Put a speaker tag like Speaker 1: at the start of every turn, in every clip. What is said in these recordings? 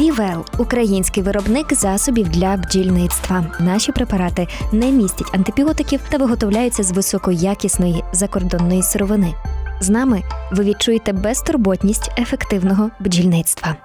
Speaker 1: Півел український виробник засобів для бджільництва. Наші препарати не містять антибіотиків та виготовляються з високоякісної закордонної сировини. З нами ви відчуєте безтурботність ефективного бджільництва.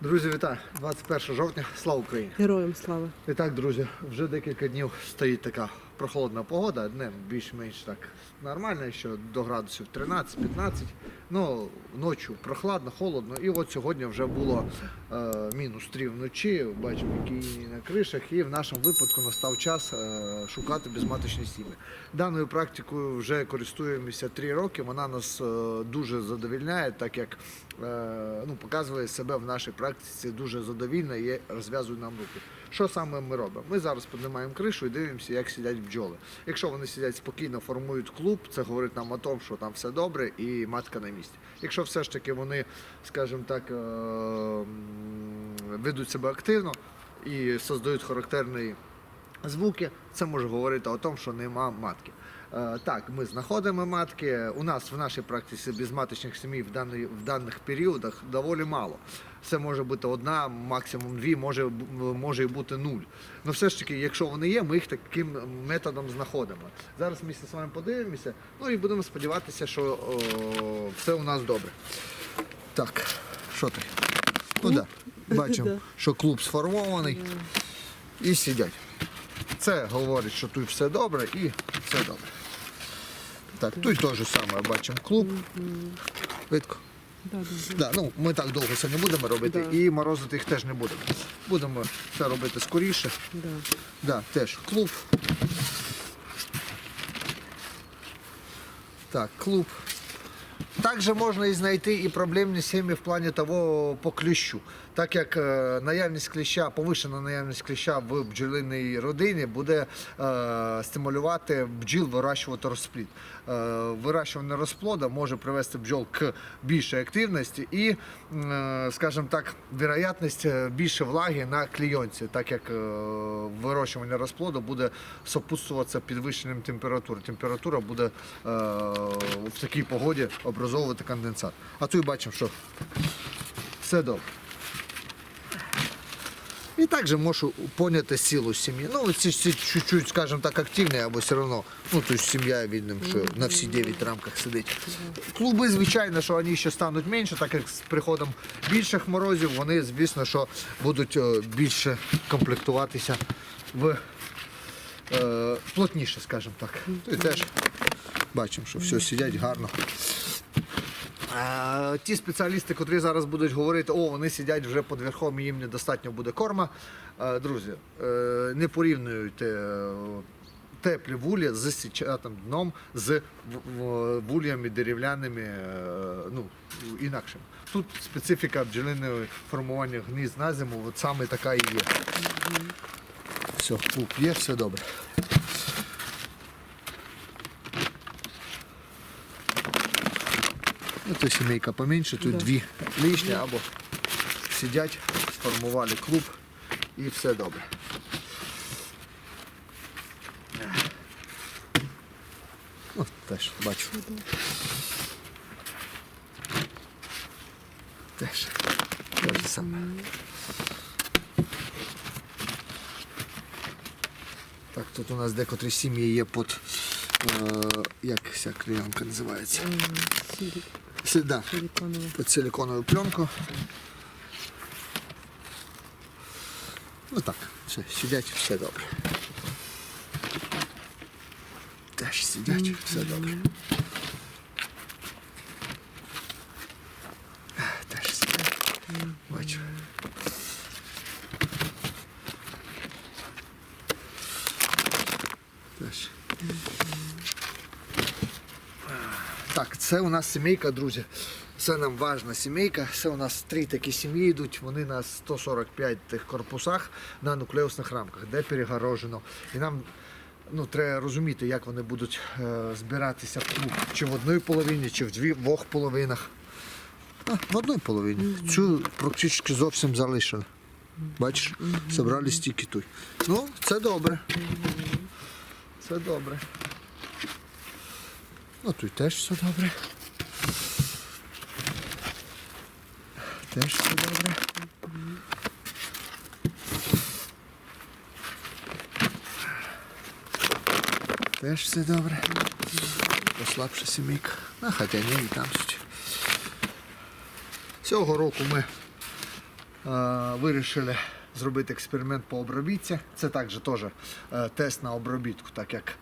Speaker 2: Друзі, вітаю! 21 жовтня, слава Україні!
Speaker 3: Героям слава.
Speaker 2: І так, друзі, вже декілька днів стоїть така прохолодна погода, днем більш-менш так нормально, що до градусів 13-15. Ну, ночі прохладно, холодно. І от сьогодні вже було е, мінус 3 вночі, бачимо, які на кришах, і в нашому випадку настав час е, шукати безматочні сім'ї. Даною практикою вже користуємося 3 роки. Вона нас е, дуже задовільняє, так як е, ну, показує себе в нашій практиці дуже задовільно і розв'язує нам руки. Що саме ми робимо? Ми зараз піднімаємо кришу і дивимося, як сидять бджоли. Якщо вони сидять спокійно, формують клуб, це говорить нам о тому, що там все добре і матка на місці. Якщо все ж таки вони, скажімо так, е, ведуть себе активно і создають характерний звуки, це може говорити о тому, що нема матки. Е, Так, ми знаходимо матки. У нас в нашій практиці безматочних сімей в, даний, в даних періодах доволі мало. Це може бути одна, максимум дві, може, може і бути нуль. Ну все ж таки, якщо вони є, ми їх таким методом знаходимо. Зараз ми з вами подивимося, ну і будемо сподіватися, що о, все у нас добре. Так, що ти? Ну так, да. бачимо, що клуб сформований і сидять. Це говорить, що тут все добре і все добре. Так, тут теж саме бачимо клуб. Видко.
Speaker 3: Да, да,
Speaker 2: Да, ну, ми так довго це не будемо робити
Speaker 3: Да.
Speaker 2: і морозити їх теж не будемо. Будемо це робити скоріше.
Speaker 3: да.
Speaker 2: Да, теж клуб. Так, клуб. Також можна і знайти і проблемні сім'ї в плані того по кліщу. Так як е, наявність кліща, повишена наявність кліща в бджолиній родині буде е, стимулювати бджіл вирощувати розплід. Е, вирощування розплода може привести бджол к більшій активності і, е, скажімо так, вероятність е, більше влаги на клійонці, так як вирощування розплоду буде сопутствуватися підвищенням температури. Температура буде в такій погоді образовувати конденсат. А тут бачимо, що все добре. І також можу поняти силу сім'ї. Ну, ці всі чуть-чуть, скажімо так, активні, або все одно, ну, то есть сім'я видно, що на всі 9 рамках сидить. Клуби, звичайно, що вони ще стануть менше, так як з приходом більших морозів, вони, звісно, що будуть е, більше комплектуватися в е, плотніше, скажімо так. І теж бачимо, що все сидять гарно. Ті спеціалісти, котрі зараз будуть говорити, о, вони сидять вже під верхом, їм недостатньо буде корма. Друзі, е, не порівнюйте е, теплі вулі з січатим дном, з в- в- вуллями дерев'яними, е, ну, інакшими. Тут специфіка бджолиного формування гнізд на зиму, от саме така і є. Все, пуп є, все добре. Ну, то сімейка поменше, тут
Speaker 3: Да.
Speaker 2: дві лишні або сидять, сформували клуб і все добре. Ну, теж бачу. Теж. Те ж саме. Так, тут у нас декотрі сім'ї є під. Е, як ця клеєнка називається?
Speaker 3: Сілі-
Speaker 2: Си- Да,
Speaker 3: силиконовую
Speaker 2: під силиконову пленку. Ну так, все, сидять, все добре. Теж сидять, все добре. Теж сидять. Бачу. Теж. Так, це у нас сімейка, друзі. Це нам важна сімейка. Це у нас три такі сім'ї йдуть. Вони на 145 тих корпусах на нуклеусних рамках, де перегорожено. І нам ну, треба розуміти, як вони будуть е, збиратися в клуб. Чи в одній половині, чи в двох половинах. А, в одній половині. Цю практично зовсім залишили. Бачиш, зібрали стільки тут. Ну, це добре. Це добре. Ну тут теж все добре. Теж все добре. Теж все добре. Послабша сімейка. Ну, хоча ні, і там суть. Цього року ми е, вирішили зробити експеримент по обробітці. Це також теж е, тест на обробітку, так як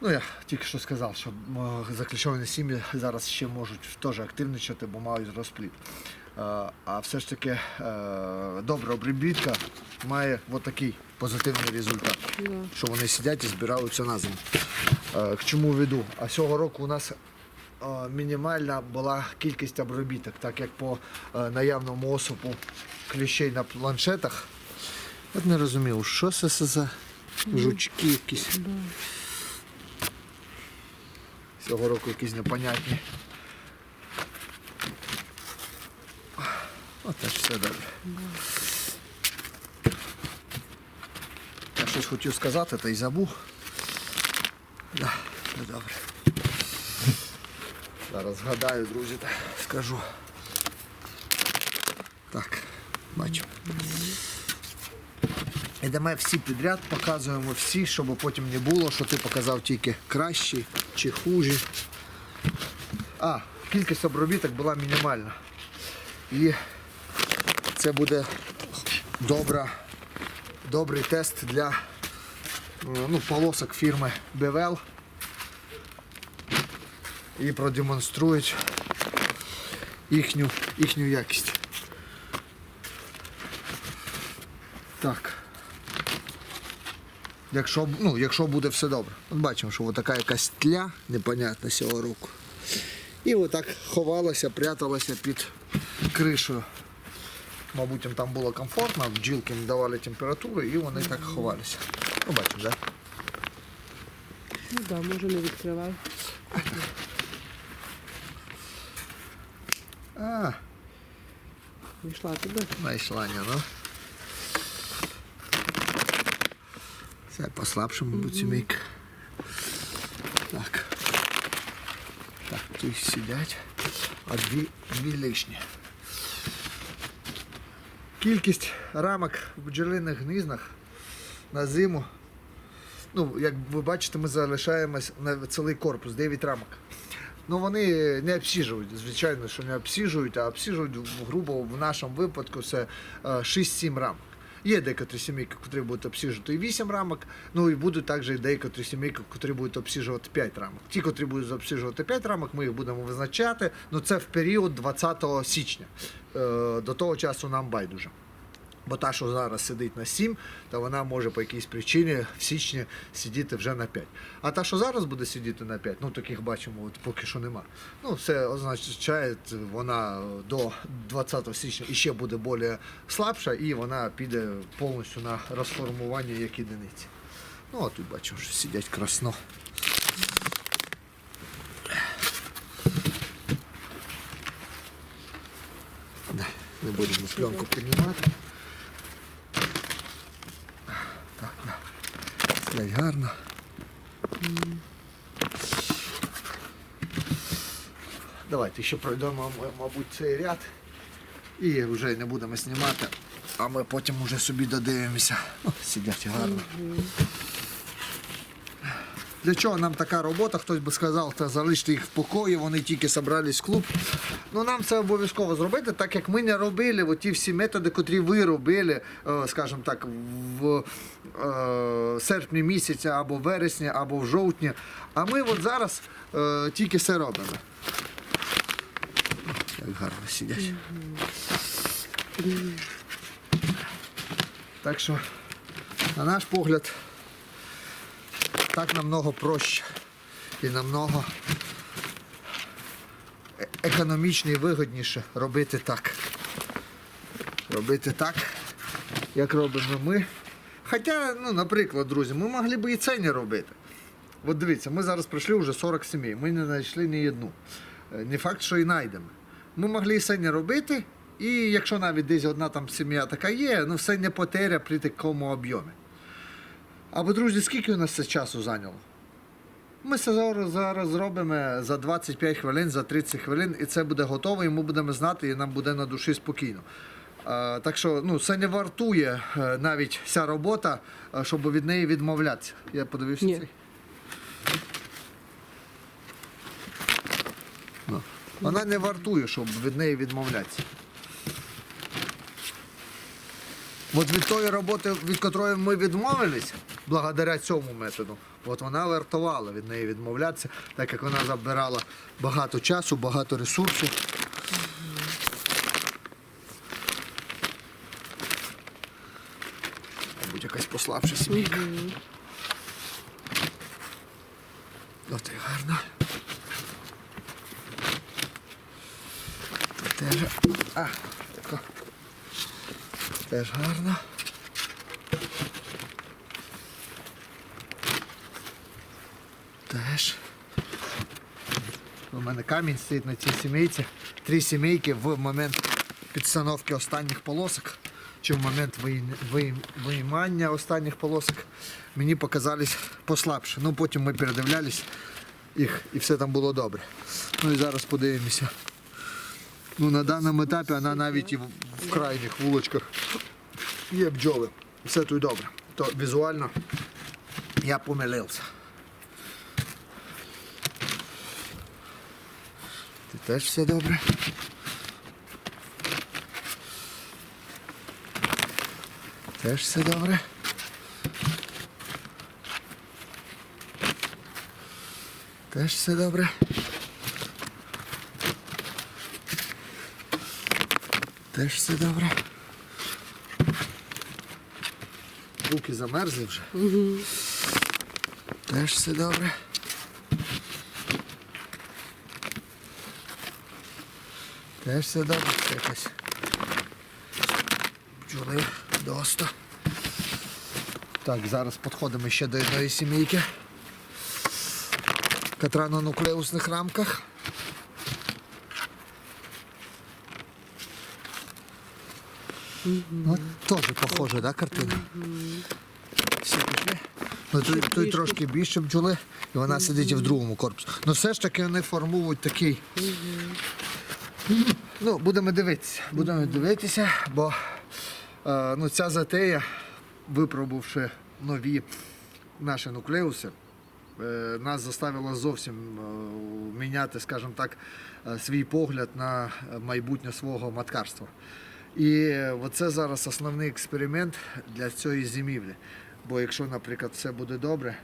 Speaker 2: ну, я тільки що сказав, що заключені сім'ї зараз ще можуть теж активничати, бо мають розплід. Е, а все ж таки е, добра обробітка має отакий позитивний результат
Speaker 3: Да.
Speaker 2: що вони сидять і збираються на зиму. Е, К чому веду? А цього року у нас мінімальна була кількість обробіток, так як по наявному осипу кліщей на планшетах. Б не розумів, що це за жучки якісь.
Speaker 3: Да.
Speaker 2: Цього року якісь непонятні. Теж все добре. Я щось хотів сказати, та й забув. Да, добре. Зараз згадаю, друзі, та скажу. Так, бачимо. Ідемо всі підряд, показуємо всі, щоб потім не було, що ти показав тільки кращі чи хужі. А, кількість обробіток була мінімальна. І це буде добра, добрий тест для ну, полосок фірми Bevel. І продемонструють їхню, їхню якість. Так. Якщо, ну, якщо буде все добре. От бачимо, що така якась тля непонятна цього року. І отак ховалася, пряталася під кришею. Мабуть, їм там було комфортно, бджілки не давали температури і вони так ховалися. Ну, бачимо, так?
Speaker 3: Ну да, може не відкривай.
Speaker 2: А,
Speaker 3: Вийшла туди.
Speaker 2: знайшла ні, ну. Це послабше, мабуть, сімейка. Так. Так, тут сидять, а дві, дві лишні. Кількість рамок в бджолиних гніздах на зиму. Ну, як ви бачите, ми залишаємось на цілий корпус, 9 рамок. Ну вони не обсіжують, звичайно, що не обсіжують, а обсіжують грубо в нашому випадку це е, 6-7 рамок. Є декотрі сімейки, котрі будуть обсіжувати і 8 рамок, ну і будуть також і декотрі сімейки, котрі будуть обсіжувати 5 рамок. Ті, котрі будуть обсіжувати 5 рамок, ми їх будемо визначати. Ну це в період 20 січня. Е, До того часу нам байдуже. Бо та, що зараз сидить на 7, то вона може по якійсь причині в січні сидіти вже на 5. А та, що зараз буде сидіти на 5, ну таких бачимо, от поки що нема. Ну, це означає, вона до 20 січня іще буде більш слабша, і вона піде повністю на розформування як єдиниці. Ну, а тут бачимо, що сидять красно. Не будемо пленку піднімати. Так, да. Сидять гарно. Давайте ще пройдемо, мабуть, цей ряд і вже не будемо знімати, а ми потім вже собі додивимося. О, сидять гарно. Для чого нам така робота? Хтось би сказав, та залиште їх в покої, вони тільки зібрались в клуб. Ну нам це обов'язково зробити, так як ми не робили ті всі методи, котрі ви робили, е, скажімо так, в е, серпні місяці або в вересні, або в жовтні. А ми от зараз е, тільки це робимо. Як гарно сидять. Так що, на наш погляд, так намного проще і намного е- економічно і вигідніше робити так. Робити так, як робимо ми. Хоча, ну, наприклад, друзі, ми могли б і це не робити. От дивіться, ми зараз пройшли вже 40 сімей, ми не знайшли ні одну. Е, Не факт, що і знайдемо. Ми могли і це не робити, і якщо навіть десь одна там сім'я така є, ну все не потеря при такому об'ємі. А ви, друзі, скільки у нас це часу зайняло? Ми це зараз, зараз зробимо за 25 хвилин, за 30 хвилин, і це буде готово, і ми будемо знати, і нам буде на душі спокійно. Е, так що ну, це не вартує е, навіть ця робота, е, щоб від неї відмовлятися. Я подивився
Speaker 3: Ні.
Speaker 2: цей. Ну, Вона не вартує, щоб від неї відмовлятися. От від тої роботи, від якої ми відмовились, благодаря цьому методу, от вона вартувала від неї відмовлятися, так як вона забирала багато часу, багато ресурсу. Мабуть, якась послабша сімейка. От і гарно. Теж. А, тако. Теж гарно. Теж. У мене камінь стоїть на цій сімейці. Три сімейки в момент підстановки останніх полосок, чи в момент вийм- вийм- виймання останніх полосок мені показались послабше. Ну потім ми передивлялись їх і все там було добре. Ну і зараз подивимося. Ну, на даному етапі вона навіть і в крайніх вулочках є бджоли. Все тут добре. То візуально я помилився. Теж все добре. Теж все добре. Теж все добре. Теж все добре. Руки замерзли вже. Теж все добре. Теж все добре. Це якась бджоли доста. Так, зараз підходимо ще до одної сімейки. Котра на нуклеусних рамках. Ну, теж похожа, да, картина? Всі пішли. Ну, той, той трошки більше бджоли, і вона сидить і в другому корпусі. Ну все ж таки вони формують такий. Ну, будемо дивитися. Будемо дивитися, бо е, ну, ця затея, випробувавши нові наші нуклеуси, е, нас заставила зовсім е, міняти, скажімо так, е, свій погляд на майбутнє свого маткарства. І оце зараз основний експеримент для цієї зимівлі. Бо якщо, наприклад, все буде добре,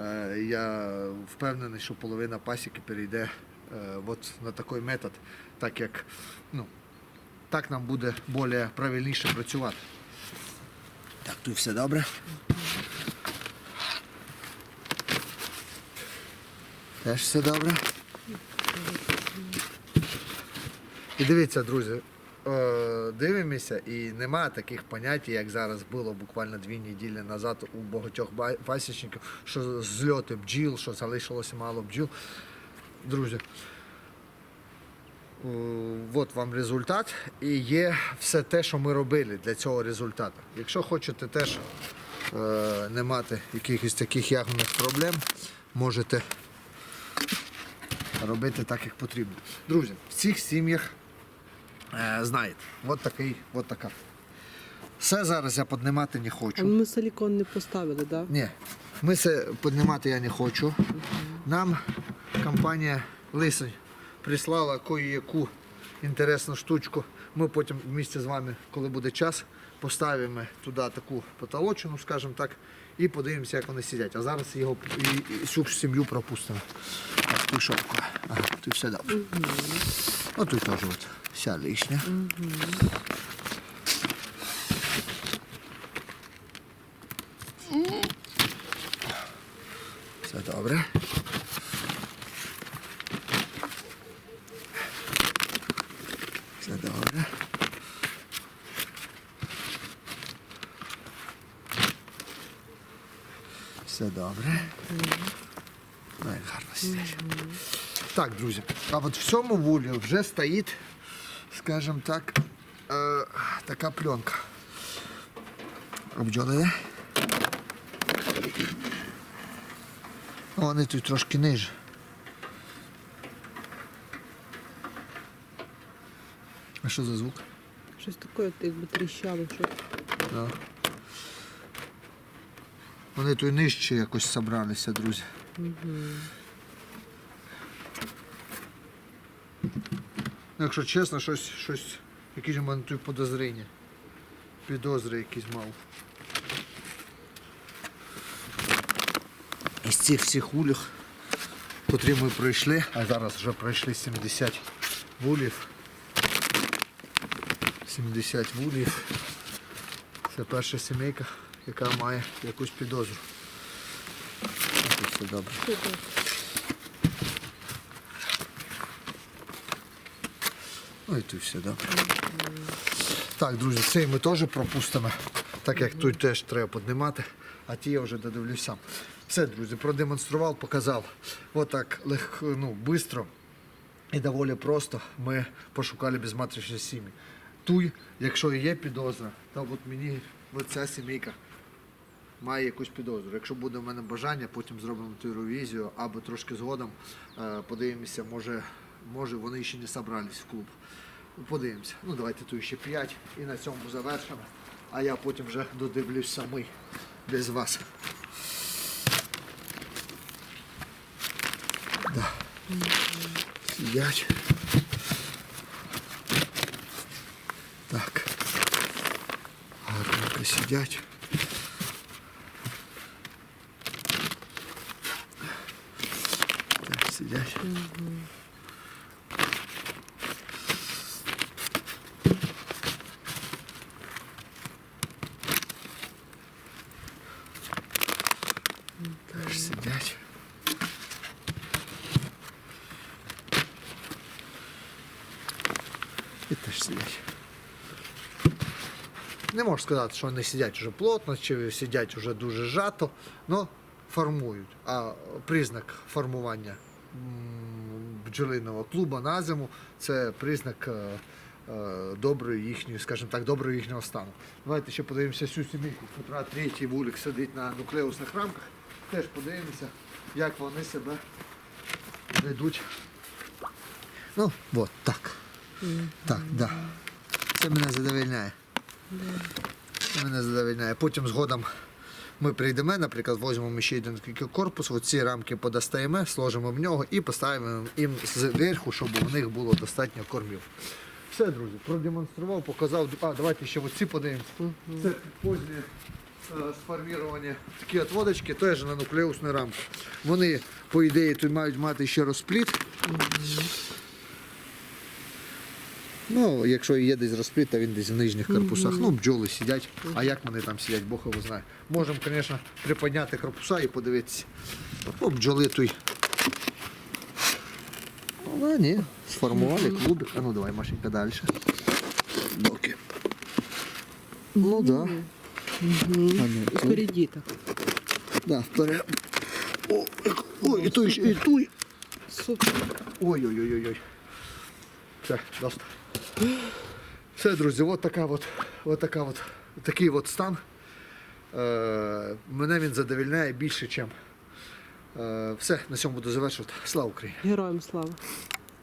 Speaker 2: е, я впевнений, що половина пасіки перейде е, от на такий метод, так як ну, так нам буде більш правильніше працювати. Так, тут все добре. Теж все добре. І дивіться, друзі, е, дивимося, і немає таких понять, як зараз було буквально дві неділі назад у багатьох пасічників, що зльоти бджіл, що залишилося мало бджіл. Друзі, е, от вам результат, і є все те, що ми робили для цього результату. Якщо хочете теж е, не мати якихось таких ягодних проблем, можете робити так, як потрібно. Друзі, в цих сім'ях е, знаєте, от такий, от така. Все зараз я піднімати не
Speaker 3: А
Speaker 2: хочу.
Speaker 3: ми силікон не поставили, так? Да?
Speaker 2: Ні, ми це піднімати я не хочу. Нам компанія Лисень прислала кое-яку інтересну штучку. Ми потім в місті з вами, коли буде час, поставимо туди таку потолочину, скажімо так, і подивимося, як вони сидять. А зараз його і, і цю сім'ю пропустимо. Що? Ага, тут все добре. Ну тут теж от вся лишня. Все добре. Все добре. Все добре. Ну, як гарно сидять. Так, друзі, а от в цьому вулі вже стоїть, скажімо так, е, така пленка. Обджоли є? А Вони тут трошки ниже. А що за звук?
Speaker 3: Щось таке, якби тріщало, що
Speaker 2: Да. Вони тут нижче якось зібралися, друзі. Ну, Якщо чесно, щось, щось, якісь у мене тут подозріння. Підозри якісь мав. Із цих всіх улів, котрі ми пройшли, а зараз вже пройшли 70 вулів. 70 вулів. Це перша сімейка, яка має якусь підозру. Тут все добре. Ну і тут все добре. Так, друзі, цей ми теж пропустимо, так як тут теж треба піднімати, а ті я вже додивлюсь сам. Все, друзі, продемонстрував, показав. Отак легко, ну, швидко і доволі просто ми пошукали безматричні сім'ї. Туй, якщо є підозра, то от мені оця сімейка має якусь підозру. Якщо буде в мене бажання, потім зробимо ту ревізію або трошки згодом е, подивимося, може, може вони ще не зібрались в клуб. Подивимося. Ну давайте тут ще 5 і на цьому завершимо. А я потім вже додивлюсь самий без вас. Да. Сидять. Так. Гарненько сидять. Так, сидять. Теж сидять. І теж сидять. Не можу сказати, що вони сидять вже плотно, чи сидять вже дуже жато, але формують. А признак формування бджолиного клуба на зиму це признак е, е, доброї їхньої, скажімо так, доброго їхнього стану. Давайте ще подивимося цю сімейку, котра третій вулик сидить на нуклеусних рамках. Теж подивимося, як вони себе ведуть. Ну, от. Так, да. Це мене задовольняє. Це мене задовольняє. Потім згодом ми прийдемо, наприклад, візьмемо ще один корпус, оці рамки подостаємо, сложимо в нього і поставимо їм зверху, щоб у них було достатньо кормів. Все, друзі, продемонстрував, показав. А, давайте ще оці подивимося. Це позднє е, сформіровані такі от водочки, теж на нуклеусну рамку. Вони, по ідеї, тут мають мати ще розпліт. Ну, якщо є десь розпліт, то він десь в нижніх корпусах. Ну, бджоли сидять. А як вони там сидять, Бог його знає. Можемо, звісно, приподняти корпуса і подивитися. Ну, бджоли той. Ну, ні, сформували клубик. А ну давай, Машенька, далі. Доки. Ну да. А ну.
Speaker 3: Впереді так.
Speaker 2: Да, вперед. О, ой, і той, і той.
Speaker 3: Супер.
Speaker 2: Ой-ой-ой-ой. Все, доста. Все, друзі, от така от, от така от, такий от стан. Е, мене він задовільняє більше, ніж. Е, все, на цьому буду завершувати. Слава Україні!
Speaker 3: Героям слава.